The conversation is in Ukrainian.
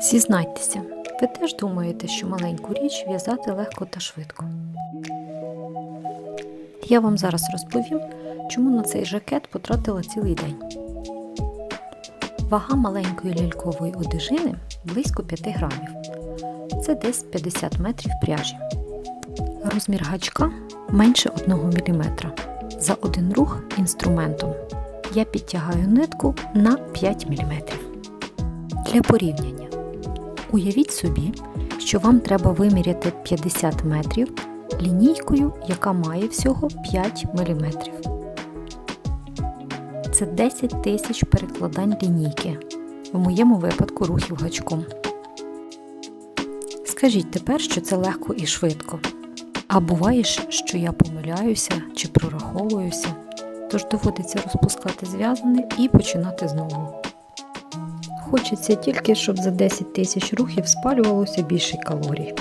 Зізнайтеся, ви теж думаєте, що маленьку річ в'язати легко та швидко. Я вам зараз розповім, чому на цей жакет потратила цілий день. Вага маленької лялькової одежини близько 5 грамів. Це десь 50 метрів пряжі. Розмір гачка менше 1 мм. За один рух інструментом я підтягаю нитку на 5 мм. Для порівняння. Уявіть собі, що вам треба виміряти 50 метрів лінійкою, яка має всього 5 мм. Це 10 тисяч перекладань лінійки, в моєму випадку рухів гачком. Скажіть тепер, що це легко і швидко. А буває, що я помиляюся чи прораховуюся, тож доводиться розпускати зв'язане і починати знову. Хочеться тільки, щоб за 10 тисяч рухів спалювалося більше калорій.